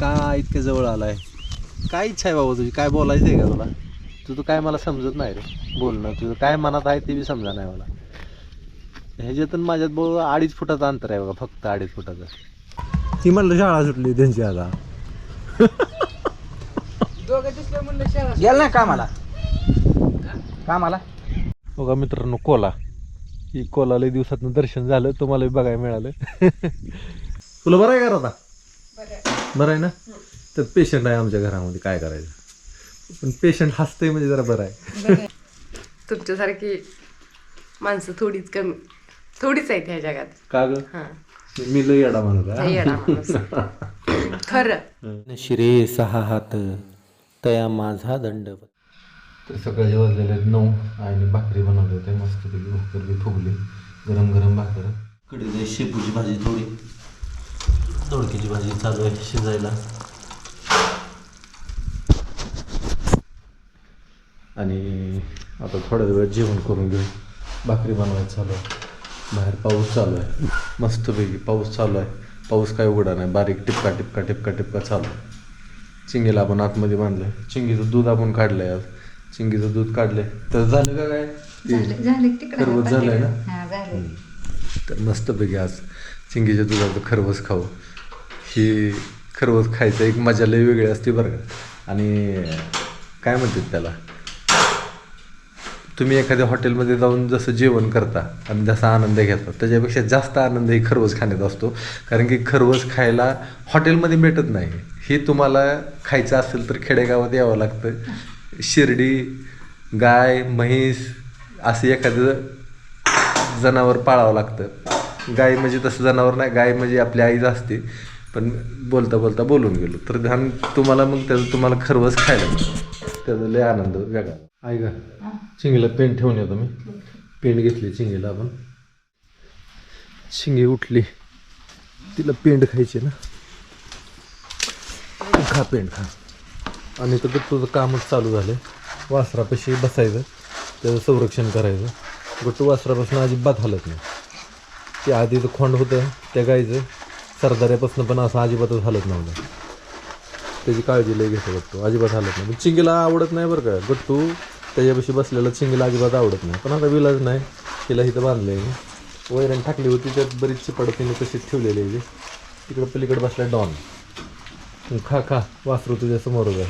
का इतक्या जवळ आलाय? काय इच्छा आहे बाबा तुझी? काय बोलायचं आहे का तुला? तुझं काय मला समजत नाही रे बोलणं. तुझं काय मनात आहे ते बी समजा नाही मला. ह्याच्यातून माझ्यात बोल अडीच फुटाचं अंतर आहे बघा फक्त अडीच फुटाचं. ती म्हणलं शाळा सुटली त्यांची आता. गेल ना कामाला. कामाला? बघा मित्रांनो कोला. ही कोला लई दिवसातनं दर्शन झालं तुम्हाला बघायला मिळालं. तुला बरं आहे का आता? बरं आहे ना? तर पेशंट आहे आमच्या घरामध्ये काय करायचं? पण पेशंट हसतंय म्हणजे जरा बरं आहे. तुमच्यासारखी माणसं थोडीच कमी थोडीच आहेत ह्या जगात. का ग? हा. मी लई येडा म्हणत खरं. शिरे सहा हात तया माझा दंड तर सकाळचे वाजलेले आहेत नऊ आणि भाकरी बनवले होते. मस्तपैकी भाकर बी फुगली गरम गरम भाकर. कडे शेपूची भाजी थोडी. दोडकीची भाजी चालू आहे शिजायला. आणि आता थोड्या वेळ जेवण करून घेऊ. भाकरी बनवायचं चालू आहे. बाहेर पाऊस चालू आहे. मस्तपैकी पाऊस चालू आहे. पाऊस काय उघडा नाही. बारीक टिपका टिपका टिपका टिपका चालू आहे. चिंगीला आपण आतमध्ये बांधलंय. चिंगीचं दूध आपण काढलंय आज. चिंगीचं दूध काढलंय. तर झालं का काय? ते खरवस झालंय ना? तर मस्तपैकी आज चिंगीच्या दुधाचं खरवस खाऊ. ही खरवस खायचं एक मजा लई वेगळी असते बरं का. आणि काय म्हणतात त्याला? तुम्ही एखाद्या हॉटेलमध्ये जाऊन जसं जेवण करता आणि जसा आनंद घेता त्याच्यापेक्षा जास्त आनंद ही खरवस खाण्यात असतो. कारण की खरवस खायला हॉटेलमध्ये भेटत नाही. हे तुम्हाला खायचं असेल तर खेडेगावात यावं लागतं. शिर्डी गाय म्हैस असं एखादं जनावर पाळावं लागतं. गाय म्हणजे तसं जनावर नाही गाय म्हणजे आपली आईच असते. पण बोलता बोलता बोलून गेलो. तर ध्यान तुम्हाला मग त्याचं तुम्हाला खरवस खायला त्याचा लय आनंद वेगळा. आहे का चिंगीला पेन ठेवून येतो मी. पेंड घेतली चिंगीला आपण. चिंगी उठली. तिला पेंड खायची ना. खा पेंड खा. आणि तर तुझं कामच चालू झालं वासरापाशी बसायचं. त्याचं संरक्षण करायचं. गट्टू वासरापासून अजिबात हलत नाही. ते आधीचं खोंड होतं त्या गाईचं. सरदाऱ्यापासून पण असं अजिबातच हलत नव्हतं. त्याची काळजी लई घेतो गट्टू अजिबात हलत नाही. म्हणजे चिंगीला आवडत नाही बरं का. गट्टू त्याच्यापाशी बसलेला चिंगीला अजिबात आवडत नाही. पण आता विलाज नाही. तिला इथं बांधले वैरण टाकली होती त्यात बरीच पडतीने तिने तशीच ठेवलेली आहे तिकडं पलीकडे बसला डॉन. खा खा. वासरू तुझ्या समोर आहे.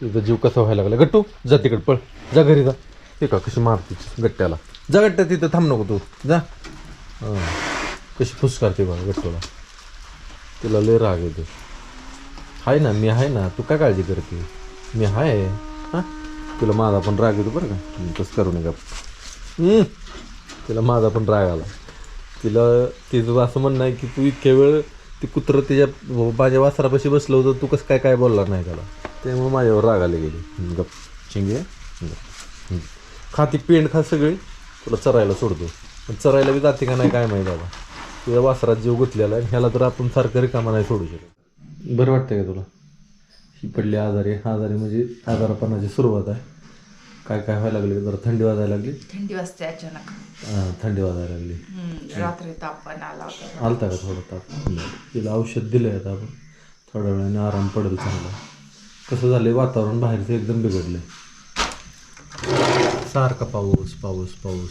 तुझा जीव कसा व्हायला लागला? गट्टू जा तिकडे पळ. जा घरी जा. ते का कशी मारते गट्ट्याला? जा गट्ट्या तिथं थांब नको तू. जा. हां. कशी फुसकारते बघा गट्टूला तिला. लय राग येतो. आहे ना मी आहे ना तू काय काळजी करते? मी आहे हां? तुला माझा पण राग येतो बरं का. तसं करू नका. तिला माझा पण राग आला. तिला तिचं असं म्हणणं आहे की तू इतक्या वेळ ती कुत्रं तिच्या माझ्या वासरापाशी बसलं होतं तू कसं काय काय बोलला नाही त्याला. त्यामुळे माझ्यावर राग आले गेली. गप. चिंगे. खाती खा ती पेंड खा सगळी. तुला चरायला सोडतो. पण चरायला बी जाते का नाही काय माहिती बाबा तुझ्या वासरात जीव गुंतलेला आहे. ह्याला तर आपण सारखं रिकामा नाही सोडू शकत. बरं वाटतंय का तुला? ही पडली आजारी. आजारी म्हणजे आजारपणाची सुरुवात आहे. काय काय व्हायला लागले? जरा थंडी वाजायला लागली? थंडी वाजते अचानक. हां थंडी वाजायला लागली. रात्री तापमान आला होता. आलता का थोडं ताप? तिला औषध दिलं आहे आता आपण. थोड्या वेळाने आराम पडेल चांगला. कसं झालं वातावरण बाहेरचं एकदम बिघडलं सारखा पाऊस पाऊस पाऊस.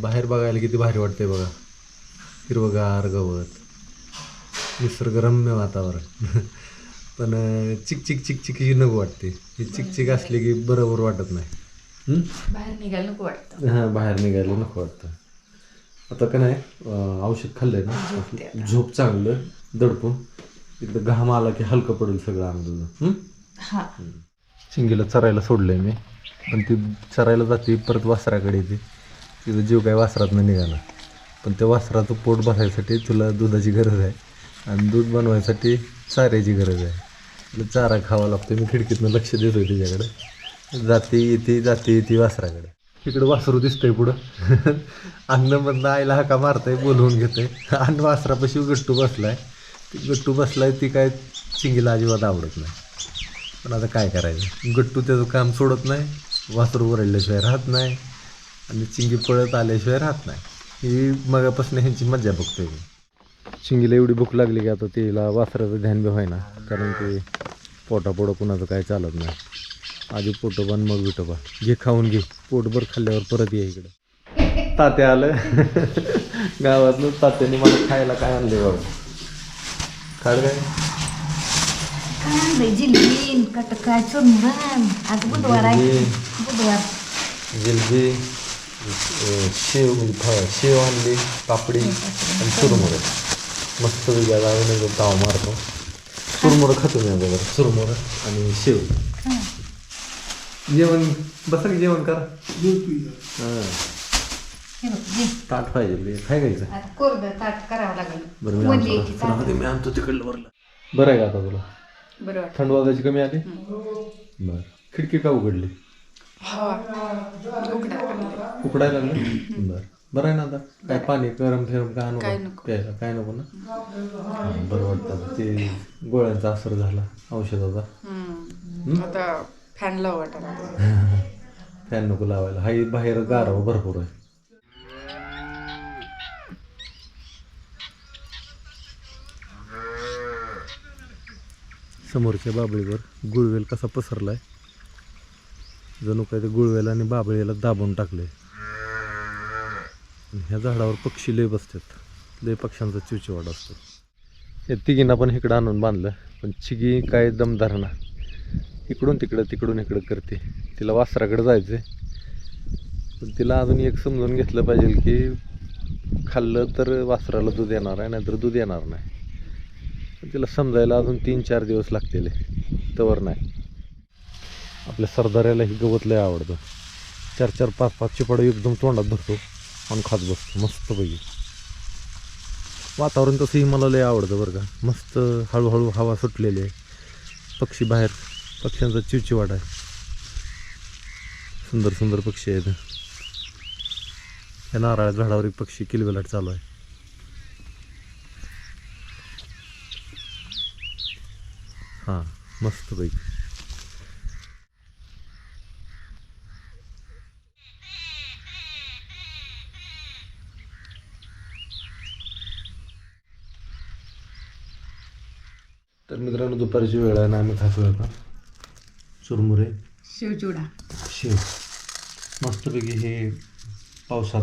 बाहेर बघायला किती भारी वाटतंय बघा. हिरवगार गवत. निसर्गरम्य वातावरण. पण अं, चिक चिक चिक चिक ही नको वाटते. ही चिक चिक असली की बरोबर वाटत नाही? बाहेर निघायला नको वाटतं. हां बाहेर निघायला नको वाटतं. आता का नाही औषध खाल्लंय ना? झोप चांगलं दडपून एकदा घाम आला की हलकं पडेल सगळं अंग हा? चिंगीला चरायला सोडलंय मी. पण ती चरायला जाते परत वासराकडे येते. तिचं जीव काय वासरातनं निघाला. पण त्या वासराचं पोट भरायसाठी तुला दुधाची गरज आहे. आणि दूध बनवायसाठी चाऱ्याची गरज आहे. तिला चारा खावा लागतो मी खिडकीतनं लक्ष देतोय तिच्याकडे. जाते येते जाते येते वासराकडे. तिकडं वासरू दिसतंय पुढं. अंगणामधनं आईला हाका मारतंय बोलवून घेतोय. आणि वासरापाशी गट्टू बसलाय. ती गट्टू बसलाय ती काय चिंगीला अजिबात आवडत नाही. पण आता काय करायचं? गट्टू त्याचं काम सोडत नाही. वासरू वरडल्याशिवाय राहत नाही. आणि चिंगी पळत आल्याशिवाय राहत नाही. ही मगापासून ह्यांची मजा बघतोय शिंगीला एवढी भूक लागली की आता तिला वासराचं ध्यान बी व्हायना कारण की पोटापोडं कुणाचं काय चालत नाही. आधी पोटोबा मग विटोबा घे खाऊन घे. पोटभर खाल्ल्यावर परत ये इकडं. तात्या आलं. गावातनं तात्याने मला खायला काय आणले बाबा खाड काय? जिलबी आज बुधवार आहे. बुधवार. जिलबी शेव म्हणजे फळ शेव आणली पापडी आणि चुरमुरं मस्त वेगळ्या एकदम ताव मारतो. चुरमुरं खातो मी अगोदर. चुरमुरं आणि शेव. जेवण बसा की जेवण करा. हां. हे. ताट पाहिजे. काय घ्यायचं आता कोरडं ताट करावं लागेल. बरं मी आणतो तिकडलं बरं बरं आहे का आता तुला? बरं थंड वाजायची कमी आली? बरं. खिडकी का उघडली. उकडायला लागलं? बरं. बरं आहे ना आता. काय पाणी गरम फिरम काय नको काय नको. प्यायला काय नको ना? हां, बरं वाटतं. ते गोळ्यांचा असर झाला. औषधाचा हम्म. आता फॅन लावू फॅन नको लावायला. हाही बाहेर गारवा भरपूर आहे. समोरच्या बाबळीवर गुळवेल कसा पसरलाय? जणू काय ते गुळवेला आणि बाबळीला दाबून टाकले. ह्या झाडावर पक्षी लय बसतात. लय पक्ष्यांचा चिवचिवाड असतो. या तिघींना पण इकडं आणून बांधलं पण चिगी काय दमदारणा इकडून तिकडं तिकडून इकडं करते. तिला वासराकडे जायचं पण तिला अजून एक समजून घेतलं पाहिजे की खाल्लं तर वासराला दूध येणार आहे नाहीतर दूध येणार नाही. पण तिला समजायला अजून तीन चार दिवस लागतील तवर नाही. आपल्या सरदाराला ही गवत लय आवडतं. चार चार पाच पाच चिपाडं एकदम तोंडात धरतो आणि खात बसतो. मस्त पैकी. वातावरण तसंही मला लय आवडतं बरं का. मस्त हळूहळू हवा सुटलेली आहे. पक्षी बाहेर पक्ष्यांचा चिवचिवाट आहे. सुंदर सुंदर पक्षी आहेत. या नारळ झाडावर एक पक्षी किलबिलाट चालू आहे. हां मस्त मित्रांनो दुपारची वेळ आहे ना आम्ही खातो आता. चुरमुरे. शिवचिवडा शेव. मस्तपैकी हे पावसात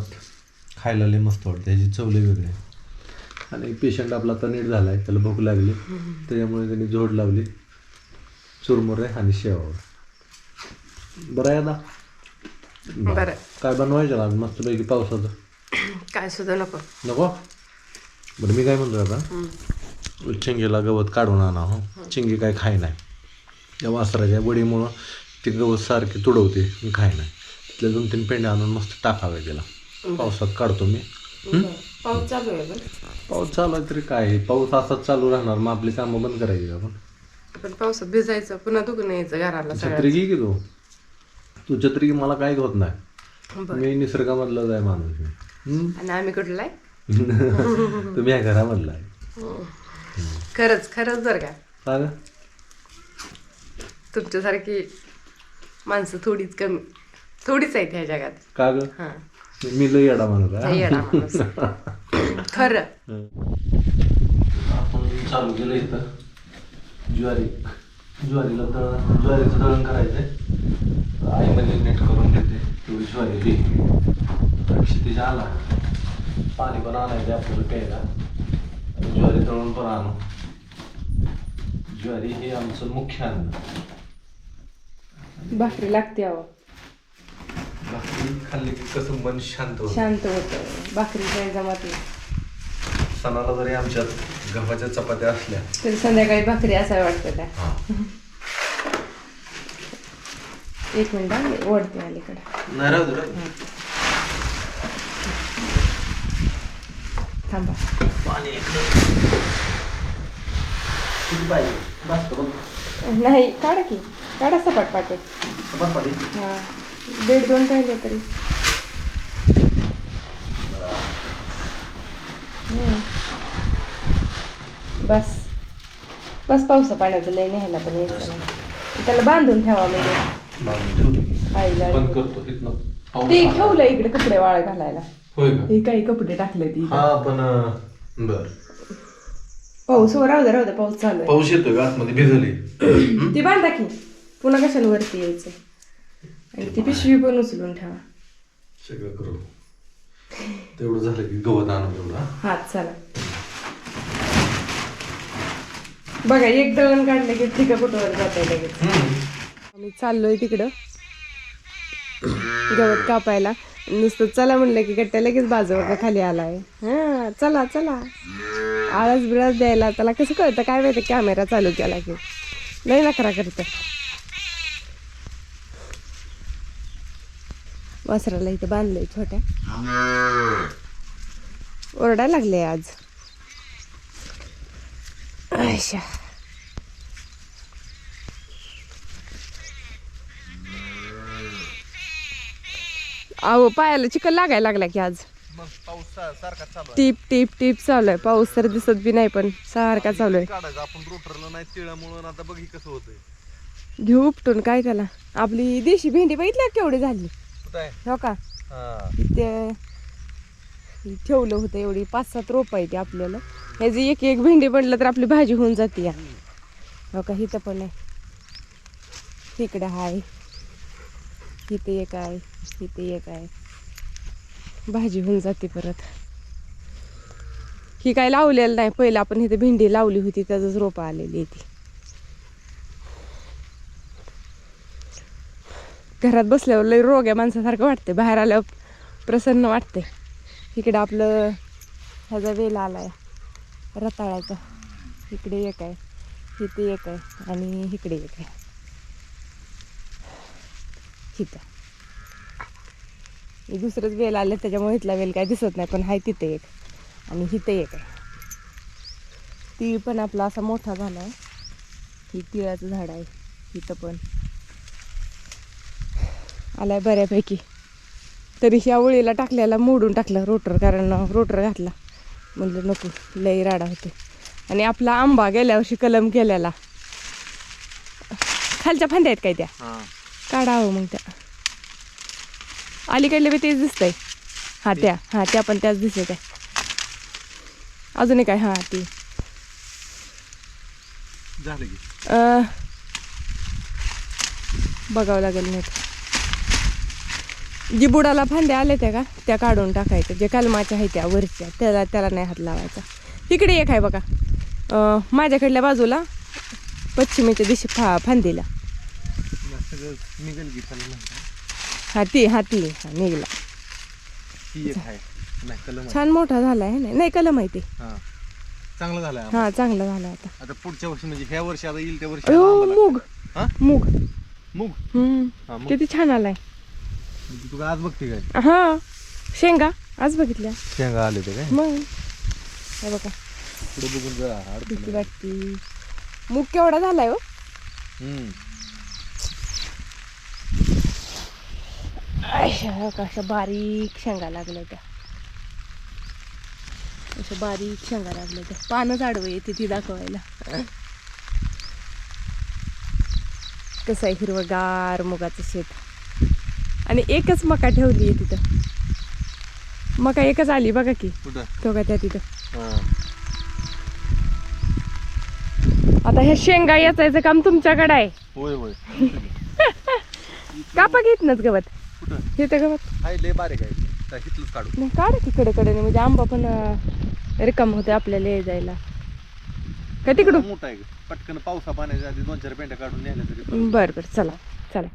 खायला लय मस्त वाटतं. ह्याची चव लय वेगळी आहे. आणि पेशंट आपला आता नीट झाला आहे त्याला भूक लागली. त्याच्यामुळे त्यांनी जोड लावली. चुरमुरे आणि शेवावर बरं आहे आता? बरं. काय बनवायचं ना मस्तपैकी पावसाचं? काय सुद्धा नको. नको? बरं मी काय म्हणतो आता? चिंगीला गवत काढून आणा हो. चिंगी काय खाय नाही. त्या वासराच्या वडीमुळं ती गवत सारखी तुडवते आणि खाय नाही. तिथल्या दोन तीन पेंड्या आणून मस्त टाकावे त्याला पावसात काढतो मी. पाऊस चालू आहे पाऊस चालू आहे तरी काय? आहे? पाऊस असाच चालू राहणार. मग आपली कामं बंद करायची का आपण? पण पावसात भिजायचं पुन्हा दुखून यायचं घराला छत्री घे की तू. तू छत्री घे मला काहीच होत नाही. मी निसर्गामधला जाय माणूस मी. आणि आम्ही कुठला आहे? तुम्ही या घरामधला आहे. खरंच खरंच जर का? तुमच्यासारखी माणसं थोडीच कमी थोडीच आहेत ह्या जगात. का ग? हां. मी लय येडा माणूस आहे, लय येडा माणूस. खरं. आपण चालू केलं इथं. ज्वारी ज्वारीला दळण ज्वारीचं दळण करायचंय. आई म्हणजे नीट करून देते. तेवढी ज्वारी दे क्षितिजा आला. पाणी पण आणायचं आपल्याला प्यायला. ज्वारी दळून पण आणू. ज्वारी हे आमचं मुख्य अन्न. भाकरी लागते अहो. भाकरी खाल्ली की कसं मन शांत होतं. शांत होतं. भाकरी काय जमात सणाला जरी आमच्यात गव्हाच्या चपात्या असल्या. तरी संध्याकाळी भाकरी असावी वाटतं त्या. हा. एक मिनिट ओढते अलीकडे. नाही राहू दे, राहू दे. थांबा. नाही काढा की. काढा सपाट पाटीत हां. दीड दोन राहिले तरी. हम्म. बस. बस पावसा पाण्याचं लय न्यायला पण यायचं नाही. त्याला बांधून ठेवा म्हणजे. आईला. पाऊस ते. ठेवलं इकडे कपडे वाळ घालायला. होय का? हे काही कपडे टाकले ती हा पण अं, बर. पाऊस हो राहू दे राहू दे पाऊस चालू आहे. पाऊस येतोय का? आतमध्ये भिजली. ती बांधा की पुन्हा कशाला वरती यायचं? आणि ती पिशवी पण उचलून ठेवा. सगळं करू. तेवढं झालं की गवत आणू एवढा हात चला. बघा एक दळण काढलं की ठिका कुठवर जात आहे लगेच. आम्ही चाललोय तिकडं. गवत कापायला. नुसतं चला म्हणलं की गट्ट्या लगेच बाजूवर खाली आलाय. हा चला चला. आळस बिळस द्यायला त्याला कसं कळतं? काय माहिती कॅमेरा चालू केला की. नाही नकरा करत. वासराला इथं बांधलंय छोट्या. ओरडायला लागले आज. अच्छा अहो पायाला चिकन लागायला लागला की आज. मग पाऊस सारखा चालू टीप टीप टीप चालू आहे. पाऊस तर दिसत बी नाही पण सारखा चालू आहे. काढायचं. आपण रोटरला नाही तिळामुळं आता बघ ही कसं होतंय. घेऊ उपटून काय त्याला. आपली देशी भेंडी बघितली का केवढी झाली? कुठं आहे? हो का? हा. ते ठेवलं होतं एवढी पाच सात रोप आहे ती आपल्याला. ह्याची एक एक भेंडी बनलं तर आपली भाजी होऊन जाते या. हो का? इथं पण आहे. इकडं आहे इथे एक आहे. इथे एक आहे. भाजी होऊन जाते परत. ही काय लावलेलं नाही. पहिलं आपण इथे भेंडी लावली होती त्याचंच रोपं आलेली आहे ती. घरात बसल्यावर लय रोग्या माणसासारखं वाटते बाहेर आल्यावर प्रसन्न वाटते इकडे आपलं ह्याचा वेल आलाय रताळ्याचा इकडे एक आहे. इथे एक आहे आणि इकडे एक आहे. इथं. दुसरंच वेल आलं त्याच्यामुळे इथला वेल काय दिसत नाही पण आहे तिथे एक. आणि इथे एक आहे. तीळ पण आपला असा मोठा झाला आहे. ही तिळाचं झाड आहे. इथं पण. आलाय बऱ्यापैकी. तरी ह्या ओळीला टाकल्याला मोडून टाकलं रोटर कारण रोटर घातला. म्हणलं नको लई राडा होते आणि आपला आंबा गेल्या वर्षी कलम केलेला. खालच्या फांद्या आहेत काय त्या? हा. काढावं मग त्या. अलीकडले बी तेच दिसतंय. हा त्या. हा त्या पण त्याच दिसत आहे अजून एक आहे हा ती. बघावं लागेल नीट. जी बुडाला फांद्या आल्या त्या का? त्या काढून टाकायच्या. जे कलमाच्या आहेत त्या वरच्या. त्याला त्याला नाही हात लावायचा. इकडे एक आहे बघा. माझ्याकडल्या बाजूला पश्चिमेच्या दिशे फा फांदीला. सगळं निघेल. की चालेल ना हा ती हा ती हा निघला एक आहे. नाही कलम आहे. छान मोठा झाला आहे ना? नाही कलम आहे ते. हा. चांगलं झालं आंबा. हा चांगला झाला आता. आता पुढच्या वर्षी म्हणजे ह्या वर्षी आता येईल त्या वर्षी अयो आंबा मूग. लागतो. हा? मूग. मूग? हम्म. हा मग. किती छान आलाय. तू आज बघते काय? हा. शेंगा? आज बघितल्या. शेंगा आले ते काय? मग. हे बघा. पुढे बघून जरा अडचण भीती आहे. वाटती. मूग केवढा झालाय हो? हम्म. अशा कशा बारीक शेंगा लागल्या त्या अशा बारीक शेंगा लागल्या त्या पानच आडवं येते ती दाखवायला. कसं आहे हिरवगार मुगाचं शेत. आणि एकच मका ठेवली आहे तिथं. मका एकच आली बघा की. तो का त्या तिथं. हा. आता हे शेंगा याचायचं काम तुमच्याकडे आहे. होय होय. कापा घेतनच गवत. कुठं? हे गवत. हाय लय बारीक आहे. त्या हिथलंच काढू. नाही काढ तिकडे कडे म्हणजे आंबा पण अं, रिकाम होते आपल्याला ये जायला. का तिकडून? मोठा आहे. पटकन पावसा पाण्याच्या आधी दोन चार पेंट्या काढून न्यायला तरी बरं. बर बर. चला चला.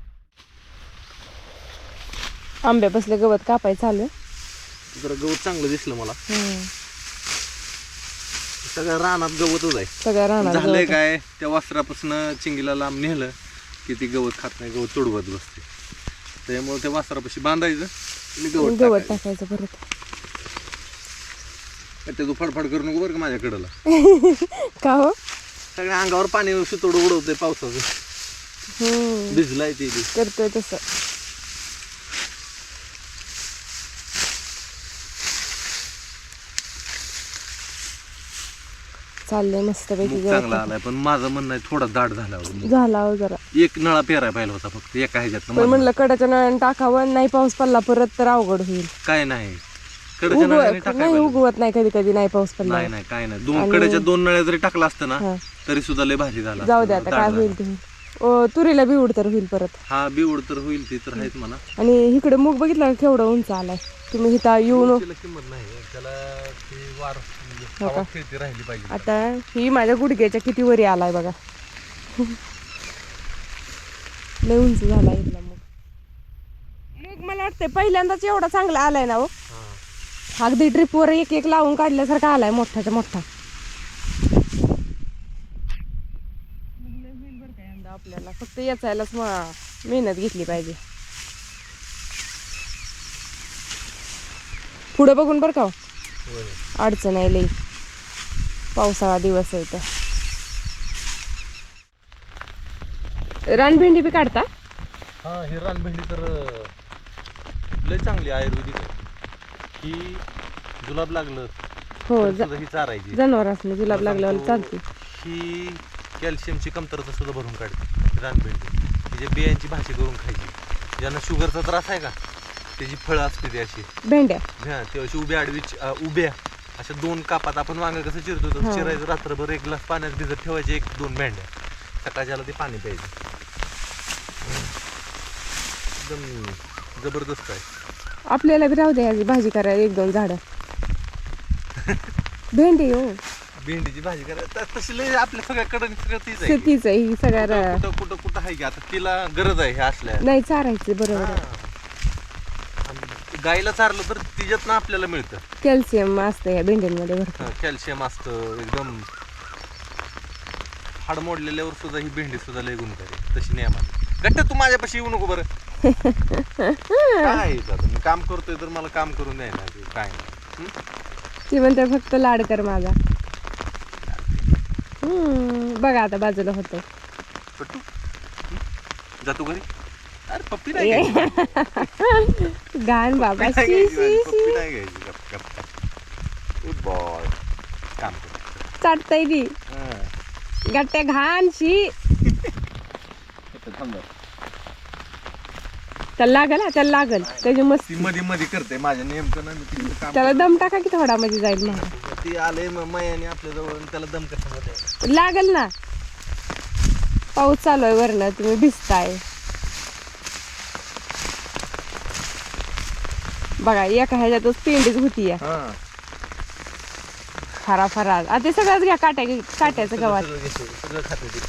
आंब्या बसले गवत कापाय चालू. जरा गवत चांगलं दिसलं मला. सगळ्या रानात गवतच आहे. सगळ्या राहणार झालंय काय? त्या वासरापासून चिंगीला लांब नेलं की ती गवत खात नाही गवत तुडवत बसते. त्यामुळे त्या वासरापाशी बांधायचं आणि गवत गवत टाकायचं. टाकायचं परत. ते तू फडफड करू नको बरं का माझ्या कडला. का हो? सगळ्या अंगावर पाणी सुतोड उडवतंय पावसाचं. हम्म. भिजलाय ते बी. करतोय तसं. चाललंय मस्तपैकी मूग गवत चांगला आलाय पण माझं म्हणणं आहे थोडा दाट झाला मूग. झाला हो जरा. एक नळा पेराय पाहिला होता फक्त एका पण ह्याच्यात म्हणलं कडाच्या नळ्यानं टाकावं नाही पाऊस पडला परत तर अवघड होईल. काय नाही. कडच्या नळ्याने उगवत नाही. उगवत नाही कधी कधी नाही पाऊस पडला. नाही नाही काय नाही. दोन कडेच्या दोन नळ्या जरी टाकला असतं ना हा. तरी सुद्धा लय भारी झाला जाऊ दे आता काय होईल ते. होईल. तुरीला बी उड तर होईल परत. हा बिवड तर होईल ते तर आहेच म्हणा. आणि इकडे मूग बघितलं का केवढं उंच आलाय? तुम्ही इथं येऊन तिला किंमत नाही त्याला ती वार म्हणजे हो का? हवा खेळती राहिली पाहिजे. आता ही माझ्या गुडघ्याच्या किती वरी आलाय बघा. लय उंच झाला इथला मूग. मूग मला वाटतंय पहिल्यांदाच एवढा चांगला आलाय ना हो. अगदी ड्रिपवर एक एक लावून काढल्यासारखा आलाय मोठाच्या मोठा. आपल्याला फक्त याचायलाच मेहनत घेतली पाहिजे. पुढं बघून बरं का हो. अडचण आहे लई. पावसाळा दिवस आहे तर रानभेंडी बी काढता? हा ही रानभेंडी तर लय चांगली आयुर्वेदिक आहे. ही जुलाब लागलं हो ही चारायची. जनावरांसनी जुलाब लागल्यावर चालते. ही कॅल्शियमची कमतरता सुद्धा भरून काढते रानभेंडी तिच्या बियांची भाजी करून खायची ज्यांना शुगरचा त्रास आहे का त्याची फळं असते ती अशी. भेंड्या. हा ते अशी उभ्या आडवी अं, उभ्या अशा दोन कापात आपण वांग कसं चिरतो तसं हा. चिरायचं रात्रभर एक ग्लास पाण्यात भिजत ठेवायचे एक दोन भेंड्या. सकाळच्याला ते पाणी प्यायचं. एकदम जबरदस्त आहे आपल्याला बी राहू द्या भाजी करायला एक दोन झाडं. भेंडी हो. भेंडीची भाजी करायला तशी लय आपल्या सगळ्याकडे सगळं तीच आहे. शेतीच आहे ही सगळ्या कुठं कुठं कुठं आहे की? आता तिला गरज आहे हे असल्या. नाही चारायचं बरोबर आहे. गाईला चारलं तर तिच्यातनं आपल्याला मिळतं. कॅल्शियम असतं या भेंड्यांमध्ये भरपूर. कॅल्शियम असतं एकदम हाड मोडलेल्यावर सुद्धा ही भेंडी सुद्धा लय गुणकारी तशी नियमाने गट्ट तू माझ्यापाशी येऊ नको बरं. काय आता? मी काम करतोय तर मला काम करून द्याय ना ते काय नाही. हं? ती म्हणते फक्त लाड कर माझा. हम्म, बघा आता बाजूला होतंय पट्टू हं? जातो घरी. अरे पप्पी नाही घ्यायची. गाण बाबा. नाही शी घ्यायची पप्पी नाही घ्यायची. गप गप. गप गुड बॉय काम कर. चाटताय ती. हं. गट्ट्या घाण शी. इथं थांब जरा. त्याला लागल हा, त्याला लागल. त्याची मस्ती. ती मध्ये मध्ये करते माझ्या नेमकं ना मी तिकडे काम त्याला दम टाका की थोडा मध्ये जाईल मग. ती आले मयाने आपल्या जवळ त्याला दम कसा मध्ये लागल ना. पाऊस चालू आहे वरनं तुम्ही भिजताय. बघा एका ह्याच्यातच पेंडीच होती हा. फरा फरा. आता ते सगळंच घ्या काट्या काट्याचं गव्हात सगळं घेतो, सगळं खाते ते.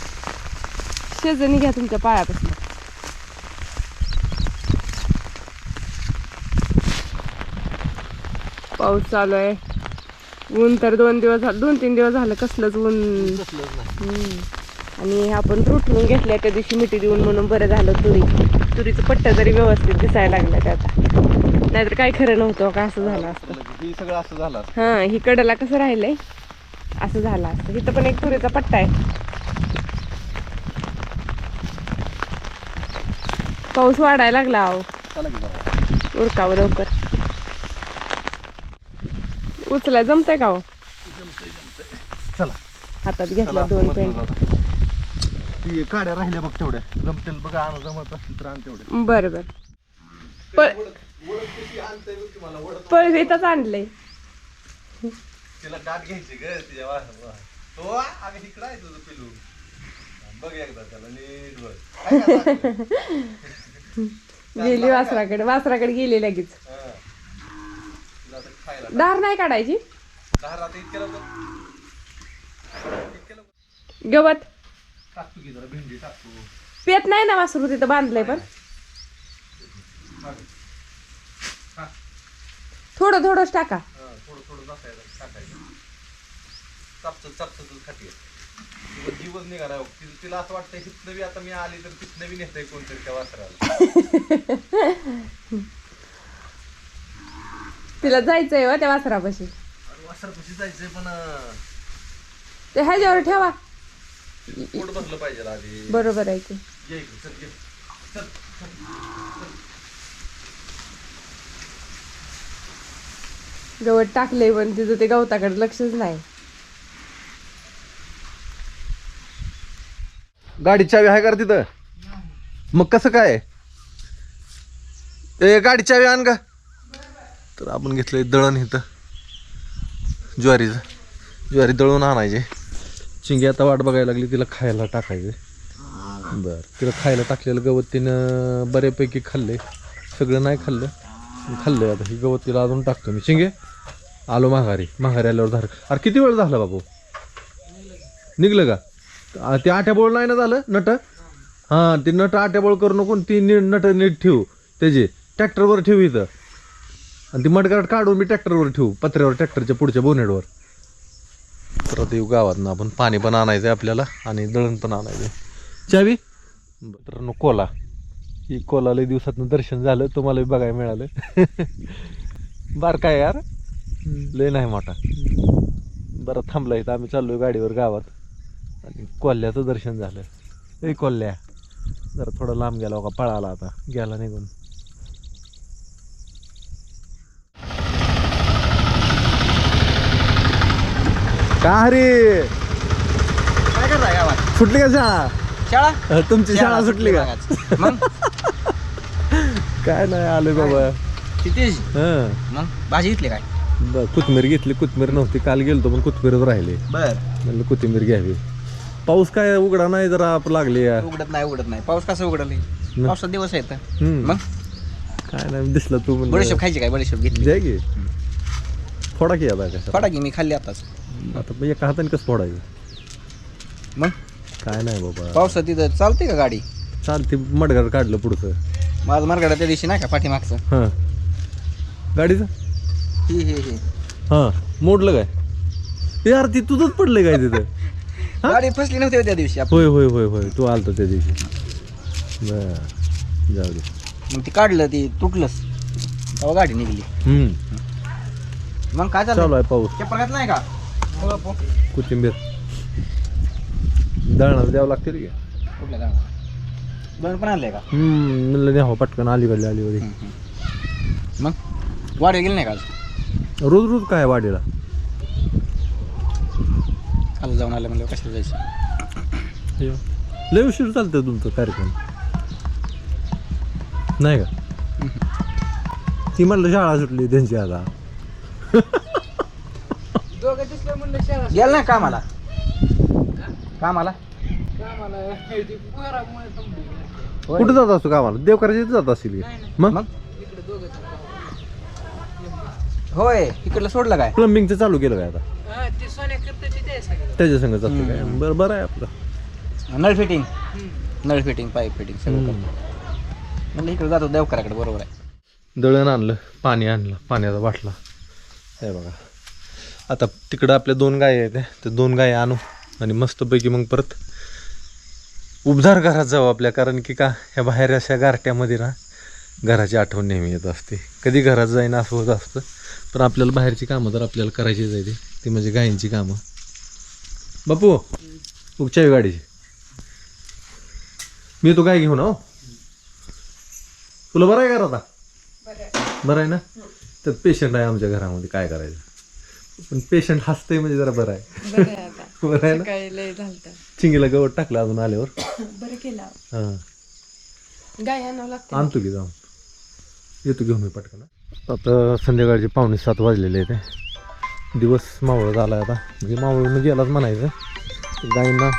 शेजणी घ्या तुमच्या पायापासून पाऊस चालू आहे. ऊन तर दोन दिवस झालं दोन तीन दिवस झालं कसलंच ऊन. आणि आपण रुटून घेतल्या त्या दिवशी मिठी देऊन म्हणून बरं झालं तुरी. तुरीचं पट्टा जरी व्यवस्थित दिसायला लागला त्या आता नाहीतर काय खरं नव्हतं का असं झालं असतं. ही सगळं असं झालं. हा ही कडला कसं राहिलंय? असं झालं असतं. इथं पण एक तुरीचा पट्टा आहे. पाऊस वाढायला लागला अहो. उरकावं लवकर. उचलाय जमतंय का हो? चला. हातात घेतला दोन पेंट. ती काड्या राहिल्या बघ तेवढ्या. जमतील बघा आणा जमत असतील तर आण तेवढ्या. बरं बरं. पळ पळवीतच आणलंय. तिला गाठ घ्यायची ग तिच्या वा- वा. तो अगं इकडं आहे तुझं पिलू. बघ एकदा त्याला नीट बघ. काय करायचं? गेली वासराकडे वासराकडे गेली लगेच. हा. दार नाही काढायची? गवत पेत नाही ना वासरू तिथं बांधलंय पण. थोडं थोडंच टाका. हा, जीवच निघाला हो. तिला असं वाटतं हिथनं बी आता मी आली तर तिथनं बी नेतंय कोणतरी त्या वासराला. तिला जायचंय हो त्या वासरापाशी. आणि वासरापाशी जायचंय पण ते ह्याच्यावर ठेवा. पोट भरलं पाहिजे आधी. बरोबर आहे की. ये इकडे, चल ये. चल गवत टाकलंय पण तिचं ते गवताकडे लक्षच नाही. गाडी चावी आहे का रे तिथं? मग कसं काय? ए गाडी चावी आण का तर आपण घेतलंय दळण इथं. ज्वारीचं. ज्वारी दळून आणायचे. चिंगी आता वाट बघायला लागली तिला खायला टाकायचे. बरं तिला खायला टाकलेलं गवत तिनं बऱ्यापैकी खाल्ले. सगळं नाही खाल्लं. खाल्लं आता ही गवत तिला अजून टाकतो मी. चिंगे आलो माघारी. माघारी आल्यावर धार अरे किती वेळ झाला बाबू? निघलं का? आ, ते आठ्याबोळ नाही ना झालं? नट? हां ते नट आट्याबोळ करू नको ती नीट नट नीट ठेवू. त्याचे. ट्रॅक्टरवर ठेवू इथं. आणि ती मडगाट काढून मी ट्रॅक्टरवर ठेवू पत्र्यावर ट्रॅक्टरच्या पुढच्या बोनेटवर तर आता येऊ गावात ना आपण. पाणी पण आणायचं आहे आपल्याला आणि दळण पण आणायचं आहे चावी मित्रांनो कोला. ही कोला लय दिवसातनं दर्शन झालं तुम्हाला बघायला मिळालं. बार काय यार? लय नाही मोठा. बरं थांबला इथं. आम्ही चाललोय गाडीवर गावात. आणि कोल्ह्याचं दर्शन झालं. ए कोल्ह्या जरा थोडा लांब गेला का पळाला आता. गेला निघून. का काय करताय गावात? सुटली का शाळा? शाळा? तुमची शाळा सुटली का? मग? काय नाही आलोय बाबा. हं. मग? भाजी घेतली काय? ब- कोथिंबीर घेतली. कोथिंबीर नव्हती. काल गेलतो पण कोथिंबीरच राहिले. बर. म्हणलं कोथिंबीर घ्यावी. पाऊस काय उघडा नाही जरा आप लागली या. उघडत नाही उघडत नाही. पाऊस कसा उघडला. पावसात दिवस आहेत. हम्म. मग? काय नाही दिसलं तू म्हणलं. बडीशेप खायची काय? बडीशेप घेतली. जाय की. फोडा की आता कशा फटा की मी खाल्ली आताच. आता एका हाताने कसं फोडायचं? मग? काय नाही बाबा. पावसात तिथं चालते का गाडी? चालते मडगार काढलं पुढचं. माझं मार्गाडा त्या दिवशी नाही का पाठीमागचं? हां. गाडीचं? ही हे हे. हां. मोडलं काय? यार ती तुझंच पडलं काय तिथं? हा? गाडी फसली नव्हती हो त्या दिवशी आपण होय होय होय होय. तू आलतो त्या दिवशी. बर. जाऊ दे. मग ती काढलं ती तुटलंच. तेव्हा गाडी निघली. हम्म. मग काय चालू चालू आहे पाऊस. चप्पल घात नाही का. कोथिंबीर. दळणाला द्यावं लागतील की? कुठल्या पण आणले का? हम्म म्हणलं न्यावं पटकन अलीकडले अलीकडे मग? वाढे गेली नाही का आज रोज रोज काय वाढीला? काल जाऊन आलं म्हणलं कशाला जायचं? लय उशीर चालतं तुमचं कार्यक्रम. नाही का? ती म्हणलं शाळा सुटली त्यांची आता. गेल ना कामाला? कामाला. कुठं जात असतो कामाला? देवकराच्या इथं जात असतील की? मग? मग? होय इकडलं सोडलं काय? प्लंबिंगचं चालू केलं काय आता? त्याच्या संग जातो काय? बरं बरं आहे आपलं. नळ फिटिंग? नळ फिटिंग पाईप फिटिंग सगळं करतो. म्हणलं इकडे जातो देवकराकडे बरोबर आहे. दळण आणलं पाणी आणलं पाण्याचा बाटला. हे बघा. आता तिकडं आपल्या दोन गाय आहेत त्या दोन गाय आणू आणि मस्तपैकी मग परत उबदार घरात जाऊ आपल्या. कारण की का ह्या बाहेर अशा गारट्यामध्ये ना घराची आठवण नेहमी येत असते. कधी घरात जाईन असं होत असतं. पण आपल्याला बाहेरची कामं तर आपल्याला करायचीच आहे ती. म्हणजे गायींची कामं. बापू उगच्या गाडीची. मी तो गाय घेऊन हो तुला बरं आहे का आता? बरं आहे. ना? तर पेशंट आहे आमच्या घरामध्ये. काय करायचं? पण पेशंट हसतंय म्हणजे जरा बरं आहे. बरं आहे आता. बरं आहे ना? सकाळी लय झालतं. चिंगीला गवत टाकलं अजून आल्यावर. बरं केलं हां. गाय आणावं लागते आणतो की जाऊन. येतो घेऊन मी पटकन. आता संध्याकाळचे पावणे सात वाजलेले आहेत. दिवस मावळत आला आता. म्हणजे मावळून गेलाच म्हणायचं. गायींना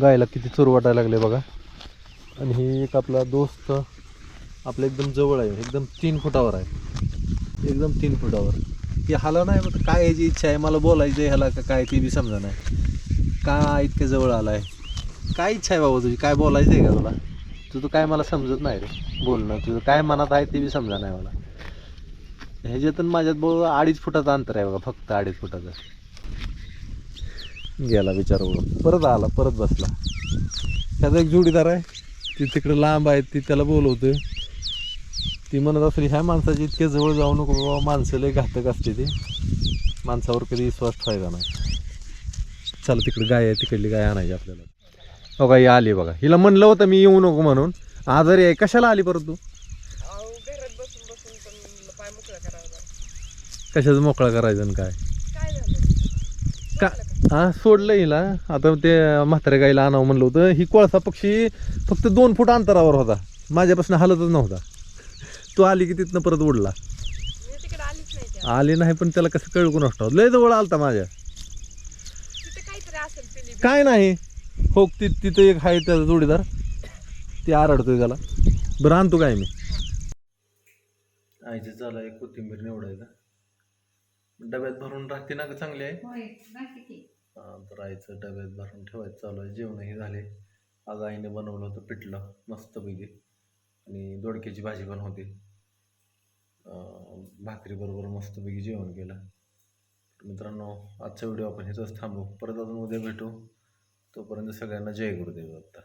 गायला किती चोर वाटायला लागले बघा. आणि ही एक आपला दोस्त आपल्या एकदम जवळ आहे. एकदम तीन फुटावर आहे. एकदम तीन फुटावर. की हाला नाही मग काय याची इच्छा आहे? मला बोलायचं आहे ह्याला का काय ते बी समजा नाही. का इतक्या जवळ आलाय? काय इच्छा आहे बाबा तुझी? काय बोलायचं आहे का तुला? तुझं काय मला समजत नाही रे बोलणं. तुझं काय मनात आहे ते बी समजा नाही मला. ह्याच्यातून माझ्यात बोल अडीच फुटाचं अंतर आहे बघा फक्त अडीच फुटाचं. गेला विचार बोलून परत आला परत बसला. त्याचा एक जोडीदार आहे. ती तिकडं लांब आहे ती त्याला बोलवतोय. ती म्हणत असेल ह्या माणसाची इतक्या जवळ जाऊ नको बाबा माणसं लय घातक असते ती. माणसावर कधी विश्वास ठेवायचा नाही. चला तिकडे गाय आहे तिकडली गाय आणायची आपल्याला. हो गाई आली बघा. हिला म्हणलं होतं मी येऊ नको म्हणून. आजारी आहे. कशाला आली परत तू? घरात बसून बसून पण म्हणलं पाय मोकळा करावा कशाचं मोकळा करायचं आणि काय? काय झालं? का हा सोडलं हिला. आता ते म्हाताऱ्या गाईला आणावं म्हणलं होतं. ही कोळसा पक्षी फक्त दोन फूट अंतरावर होता. माझ्यापासून हलतच नव्हता. तू आली की तिथनं परत उडला. मी तिकडे नाही. आली नाही पण त्याला कसं कळू नसतो लय जवळ आलता माझ्या. तिथे काहीतरी असेल पिली काय नाही. हो ति तिथं एक आहे त्याचा जोडीदार. ते आरडतोय त्याला. बरं आणतो काय मी? आईचे चालू आहे कोथिंबीर निवडायचं डब्यात भरून राहते ना ग चांगली आहे होय बाकी की. हा, तर आईचं डब्यात भरून ठेवायचं चालू आहे. जेवणही झाले. आज आईने बनवलं होतं पिठलं मस्तपैकी. आणि दोडक्याची भाजी पण होती. भाकरीबरोबर मस्तपैकी जेवण केलं. मित्रांनो आजचा व्हिडिओ आपण इथंच थांबू. परत अजून उद्या भेटू. तोपर्यंत सगळ्यांना जय गुरुदेव दत्ता